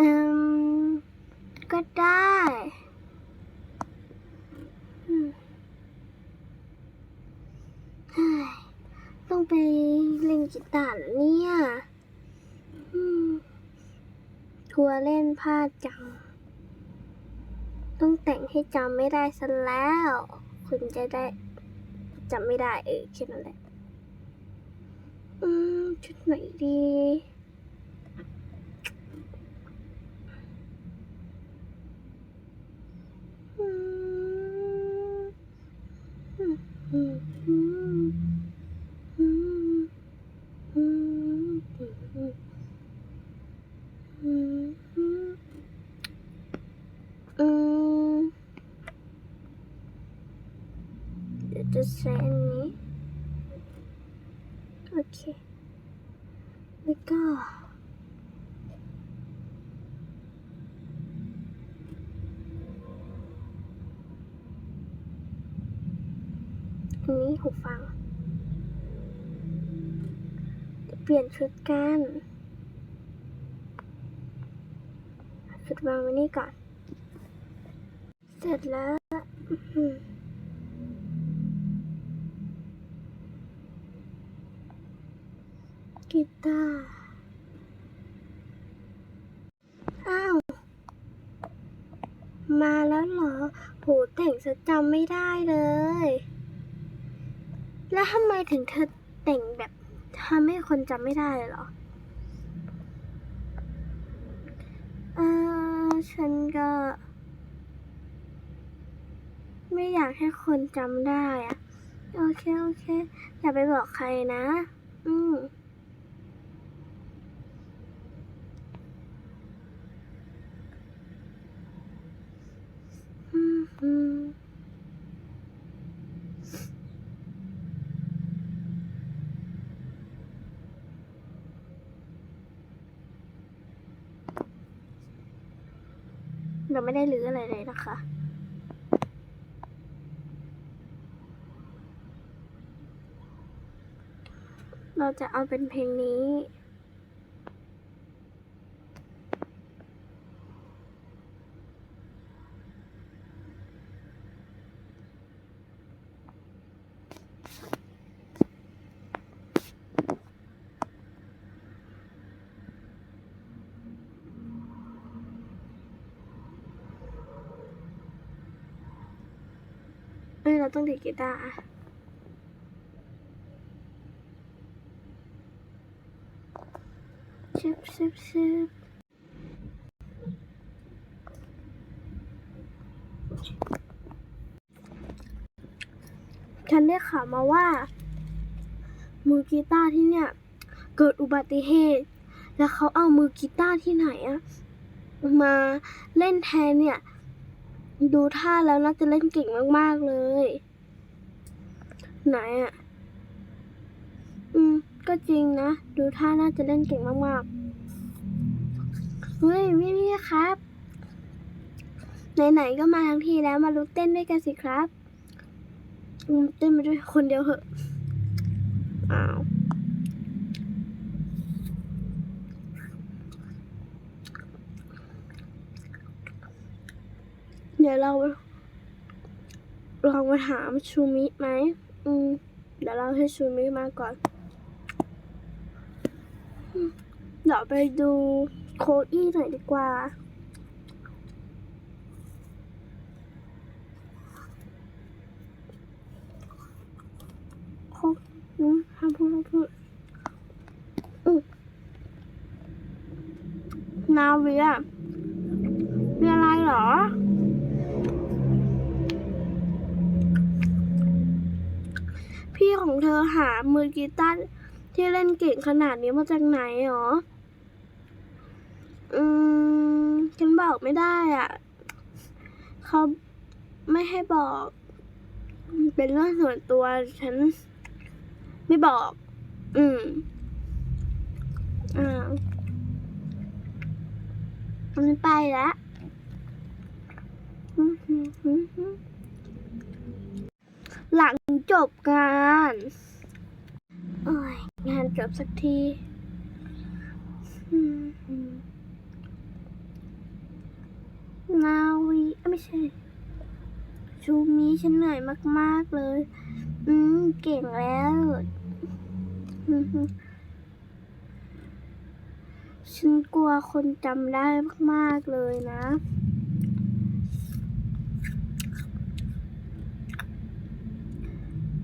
อืม ก็ได้อืมเฮ้ต้องไปเล่นกีตาร์เนี่ยอืมกลัวเล่นพลาดจัง ต้องแต่งให้จำไม่ได้ซะแล้ว คุณจะได้จำไม่ได้เออแค่นั้นแหละ อืม ชุดไหนดี หูฟังเดี๋ยวเปลี่ยนชุดกันชุดวางไว้นี่ก่อน เสร็จแล้วกีตาร์อ้าว มาแล้วเหรอโหแต่งซะจำไม่ได้เลย แล้วทำไมถึงเธอแต่งแบบทำให้คนจำไม่ได้เลยเหรอ เออฉันก็ ไม่อยากให้คนจำได้อะโอเค โอเค อย่าไปบอกใครนะ อืม อืมอืม เรา ไม่ได้รื้ออะไรเลยนะคะ เราจะเอาเป็นเพลงนี้ เราต้องดีดกีตาร์ชิบชิบชิบฉันได้ข่าวมาว่า มือกีตาร์ที่เนี่ย เกิดอุบัติเหตุ แล้วเขาเอามือกีตาร์ที่ไหนอะมาเล่นแทนเนี่ย ดูท่าแล้วน่าจะเล่นเก่งมากๆเลย ไหนอะอืม ก็จริงนะ ดูท่าน่าจะเล่นเก่งมากๆ เฮ้ยพี่พี่ครับ ไหนๆก็มาทั้งทีแล้วมาลุกเต้นด้วยกันสิครับอืมเต้นไปด้วยคนเดียวเหอะอ้าว ดี๋ยวเราลองมาถามชูมิไหมอืมเดี๋ยวเราให้ชูมิมาก่อน เดี๋ยวไปดูโคอี้หน่อยดีกว่า โคอืมห้ามพูดห้ามพูดอืมนาเวียมีอะไรเหรอ พี่ของเธอหามือกีตาร์ที่เล่นเก่งขนาดนี้มาจากไหนหรอ อืม ฉันบอกไม่ได้อะ เขาไม่ให้บอก เป็นเรื่องส่วนตัวฉัน ไม่บอก อืม อ่ามันไปแล้วอือหื้อ หลังจบงานงานจบสักทีนาวีไม่ใช่ ชูมีฉันเหนื่อยมาก ๆ เลย อืม เก่งแล้วฉันกลัวคนจำได้มาก ๆ เลยนะ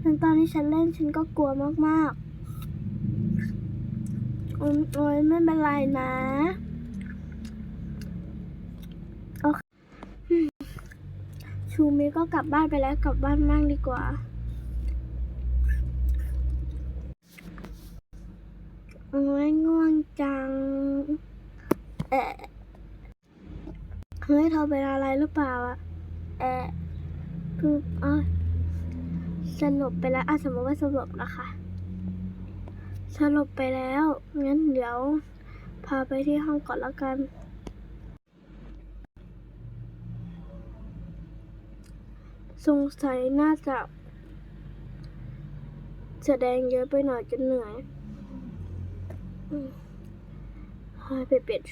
แต่ตอนที่ฉันเล่นฉันก็กลัวมากๆ โอ๊ยโอ๊ยไม่เป็นไรนะ โอเค ชูมิก็กลับบ้านไปแล้วกลับบ้านนั่งดีกว่าโอ้ยง่วงจัง เอะเฮ้ยเธอเป็นอะไรหรือเปล่าอะเอะคืออ๋อ สลบไปแล้วอะสมมติว่าสลบนะคะ สลบไปแล้ว งั้นเดี๋ยว พาไปที่ห้องก่อนแล้วกันสงสัยน่าจะแสดงเยอะไปหน่อยจนเหนื่อยให้ไปเปลี่ยน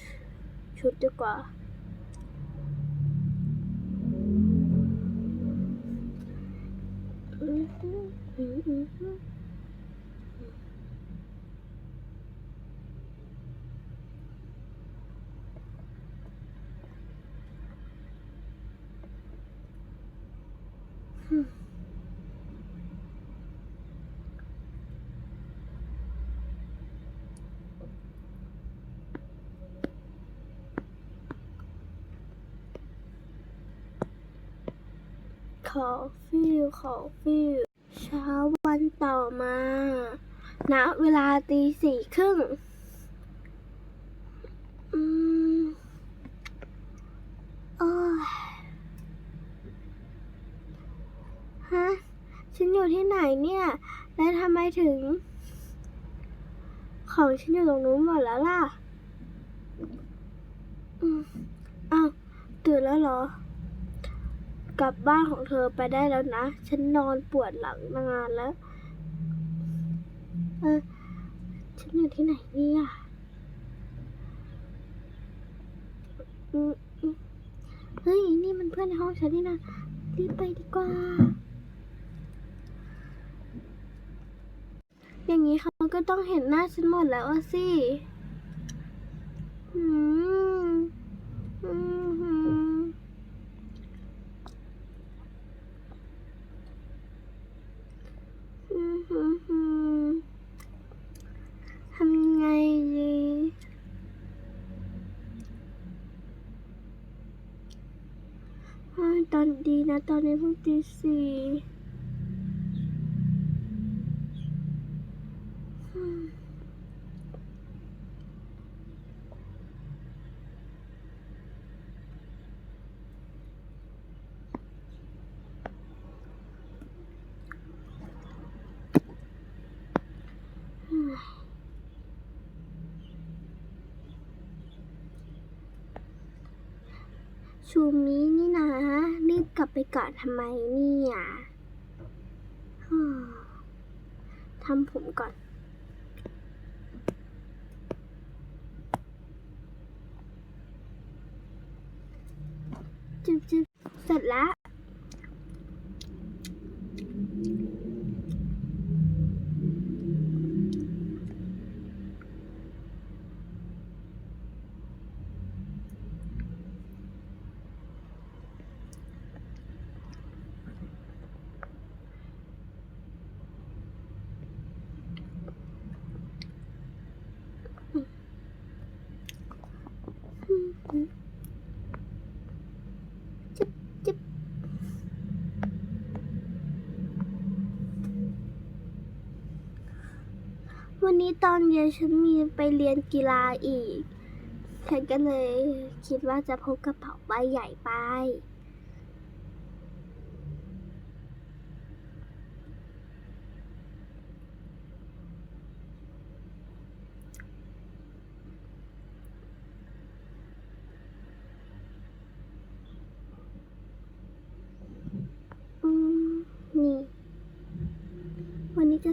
ชุดดีกว่า Mm-hmm. Mm-hmm. ขอฟิลขอฟิลเช้าวันต่อมาณเวลาตีสี่ครึ่งอืมโอ้ยฮะ ฉันอยู่ที่ไหนเนี่ย แล้วทำไมถึง ของฉันอยู่ตรงนู้นหมดแล้วล่ะ อืมอ้าวตื่นแล้วเหรอ กลับบ้านของเธอไปได้แล้วนะ ฉันนอนปวดหลังนานแล้ว เออ ฉันอยู่ที่ไหนเนี่ยเฮ้ย นี่มันเพื่อนในห้องฉันนี่นะ รีบไปดีกว่า อย่างนี้เขาก็ต้องเห็นหน้าฉันหมดแล้วสิ อืม อืมหืม อืมหืมหืม ทำไงดีตอนดีนะ ตอนนี้เพิ่งตีสี่อืมชูมินี่นะ รีบกลับไปก่อน ทำไมเนี่ยทำผมก่อน จึ๊บจึ๊บเสร็จแล้ว จิ๊บจิ๊บ วันนี้ตอนเย็นฉันมีไปเรียนกีฬาอีก ฉันก็เลยคิดว่าจะพกกระเป๋าใบใหญ่ไป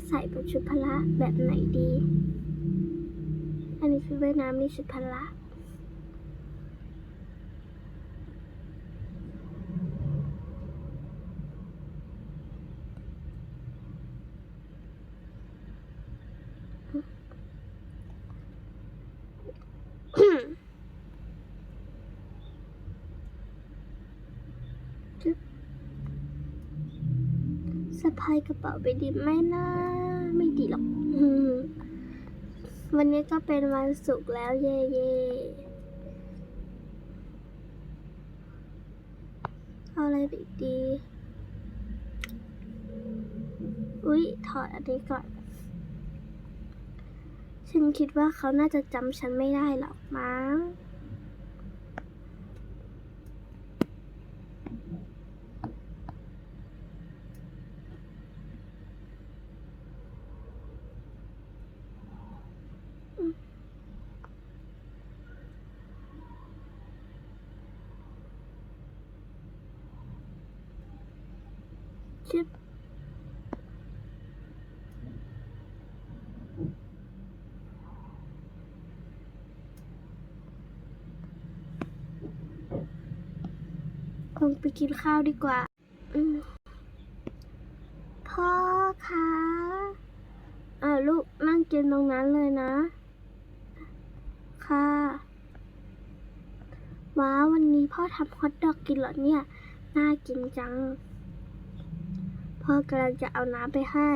ใส่เป็นชุดพละแบบไหนดี อันนี้ชุดว่ายน้ำนี่ชุดพละสะพายกระเป๋าไปดีไหมนะ ไม่ดีหรอก วันนี้ก็เป็นวันศุกร์แล้วเย่เย่เอาอะไรไปดี อุ๊ย ถอดอันนี้ก่อน ฉันคิดว่าเขาน่าจะจำฉันไม่ได้หรอกมั้ง งไปกินข้าวดีกว่าพ่อคะอ่าลูกนั่งกินตรงนั้นเลยนะ ค่ะ ว้าววันนี้พ่อทำฮอทดอกกินเหรอเนี่ย น่ากินจัง พ่อกำลังจะเอาน้ำไปให้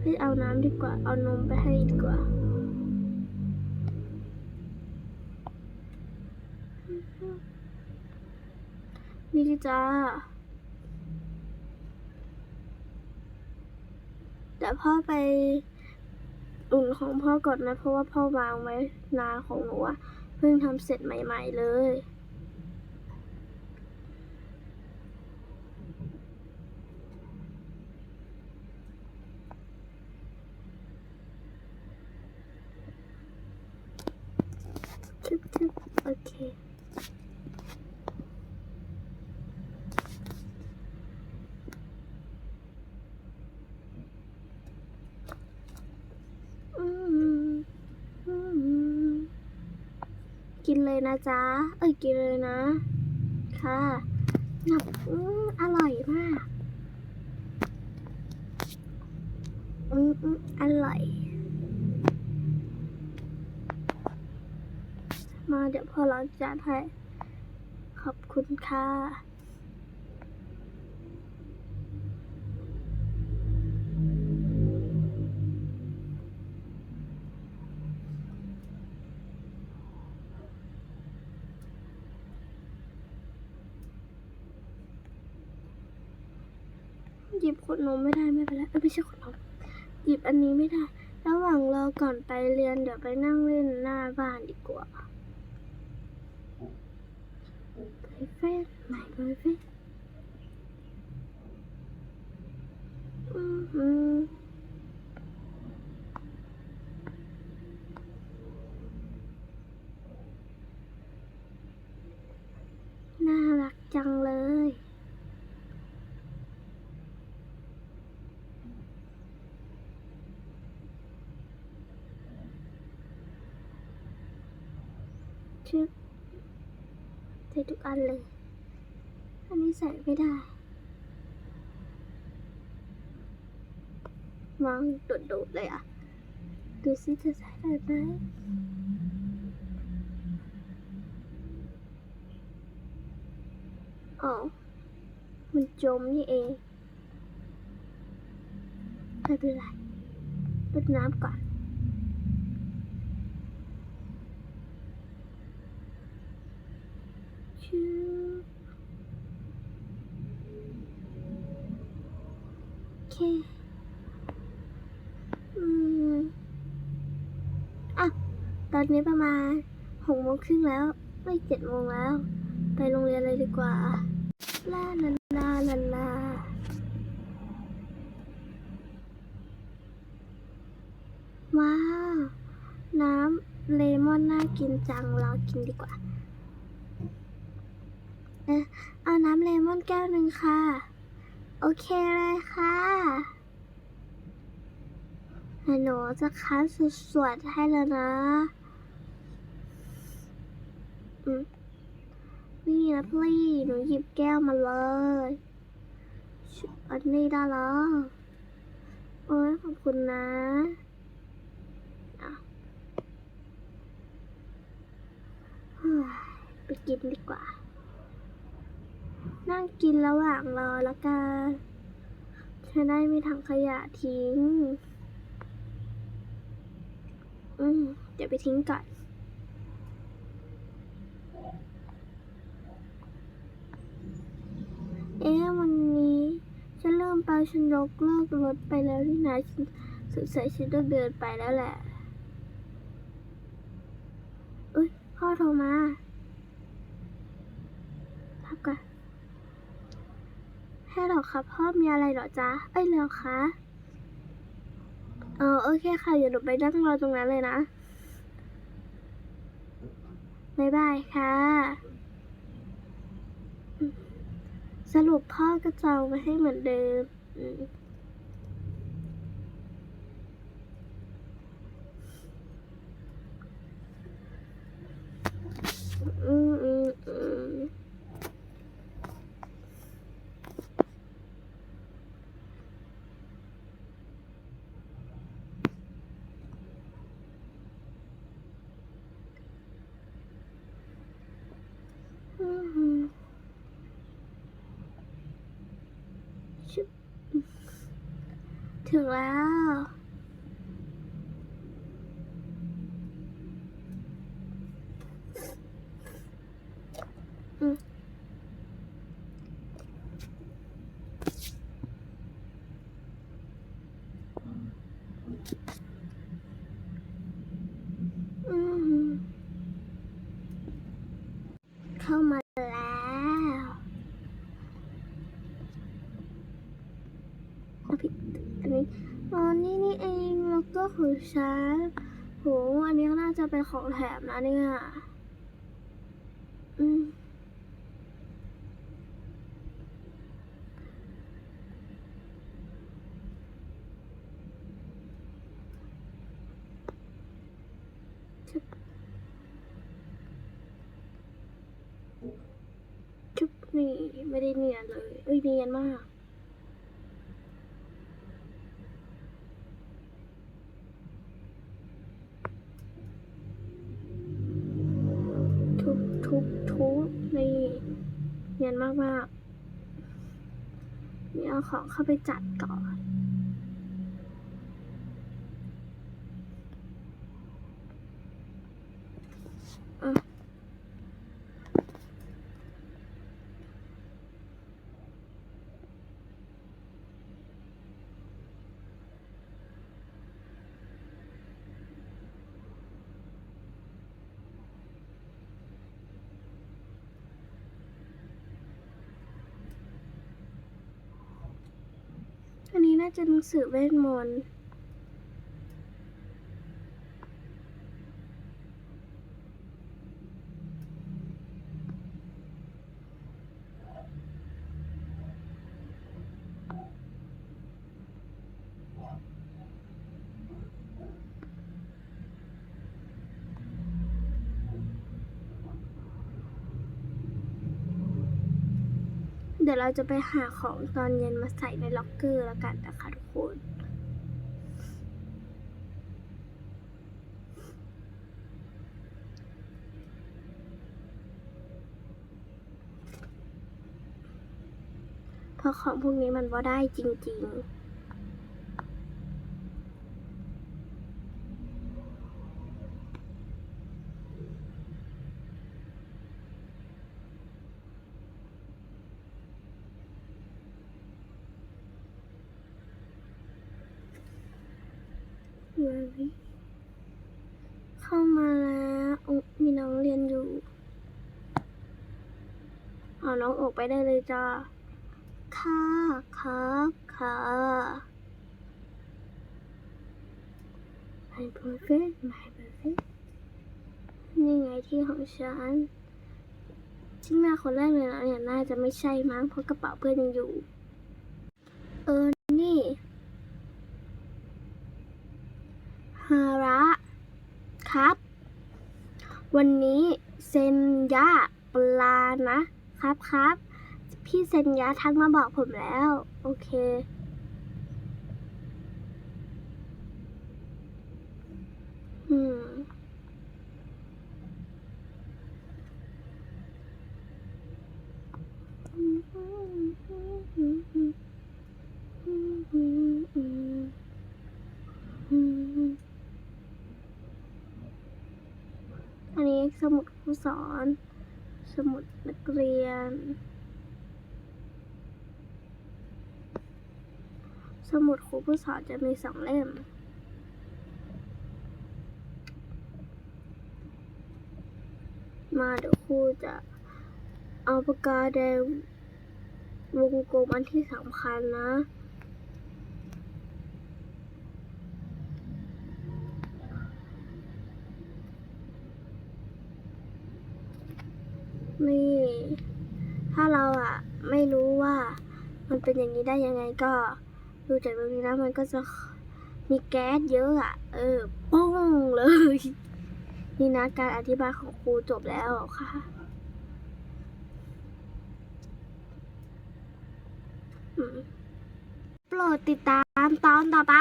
ไม่เอาน้ำดีกว่า เอานมไปให้ดีกว่า นี่จ้า แต่พ่อไปอุ่นของพ่อก่อนนะ เพราะว่าพ่อวางไว้นาของหนูอะเพิ่งทำเสร็จใหม่ ๆ เลยชึบชึบโอเค อืมอืมกิ นเลยนะจ๊ะ เอ้ยกินเลยนะ ค่ะหนับอืออร่อยมาก อืมอืมอร่อย มาเดี๋ยวพอเราจัดให้ ขอบคุณค่ะ อันนี้ไม่ได้ ระหว่างรอก่อนไปเรียนเดี๋ยวไปนั่งเล่นหน้าบ้านดีกว่าไปเฟสไหนไปเฟสอืมอืมน่ารักจังเลย ชึบใส่ทุกอันเลย อันนี้ใส่ไม่ได้วางโดดๆเลยอะ ดูซิจะใส่ได้ไหมอ๋อ มันจมนี่เองไม่เป็นไรลดน้ำก่อน ชื่อโอเคอืมอะ ตอนนี้ประมาณหกโมงครึ่งแล้ว ไม่เจ็ดโมงแล้ว ไปโรงเรียนเลยดีกว่าลาลาลาลาลาว้าว น้ำเลมอนน่ากินจัง เรากินดีกว่า เออเอาน้ำเลมอนแก้วหนึ่งค่ะ โอเคเลยค่ะหนูจะคั้นสวดๆให้แล้วนะอืมนี่นะพี่หนูหยิบแก้วมาเลยอันนี้ได้แล้วโอ้ยขอบคุณนะไปกินดีกว่า นั่งกินระหว่างรอละกันจะได้ไม่ถังขยะทิ้ง อืมเดี๋ยวไปทิ้งก่อนเอ๊ะวันนี้ฉันเริ่มไปฉันยกเลิกรถไปแล้วนี่นะฉันสงสัยฉันต้องเดินไปแล้วแหละ อุ้ยพ่อโทรมาพักก่อน ให้หรอครับพ่อมีอะไรหรอจ๊ะเอ้ยแล้วคะเออโอเคค่ะอย่าหนูไปนั่งรอตรงนั้นเลยนะบ๊ายบายค่ะ สรุปพ่อก็จองไว้ให้เหมือนเดิม อืมอืมอืมอืมอืมชุบ ถึงแล้ว อืมอืมเข้ามาแล้วเอาผิดอันนี้อ๋อนี่นี่เองแล้ว ก็ของโหอันนี้ก็น่าจะเป็นของแถมนะเนี่ย อืมชุบนี่ไม่ได้เนียนเลยเอ้ยเนียนมาก ของเข้าไปจัดก่อน น่าจะหนังสือเวทมนต์ เดี๋ยวเราจะไปหาของตอนเย็นมาใส่ในล็อกเกอร์แล้วกันนะคะทุกคน เพราะของพวกนี้มันว่าได้จริง ๆ เฮ้ยเข้ามาแล้วมีน้องเรียนอยู่ เอาน้องออกไปได้เลยจ้า ค่ะครับค่ะ My perfect my perfect นี่ไงที่ของฉันที่หน้าคนแรกเลยนะเนี่ยน่าจะไม่ใช่มั้งเพราะกระเป๋าเพื่อนยังอยู่ เออ นี่ ฮาระครับ วันนี้เซนยะปลานะครับครับ พี่เซนยะทักมาบอกผมแล้ว โอเค อืม อืม สมุดครูสอน สมุดนักเรียน สมุดครูผู้สอนจะมีสองเล่ม มาเดี๋ยวครูจะเอาปากกาแดงวงกลมอันที่สำคัญนะ นี่ ถ้าเราอะไม่รู้ว่า มันเป็นอย่างนี้ได้ยังไงก็ดูจากตรงนี้นะมันก็จะมีแก๊สเยอะอะเออปุ้งเลย นี่นะการอธิบายของครูจบแล้วค่ะโปรดติดตามตอนต่อไป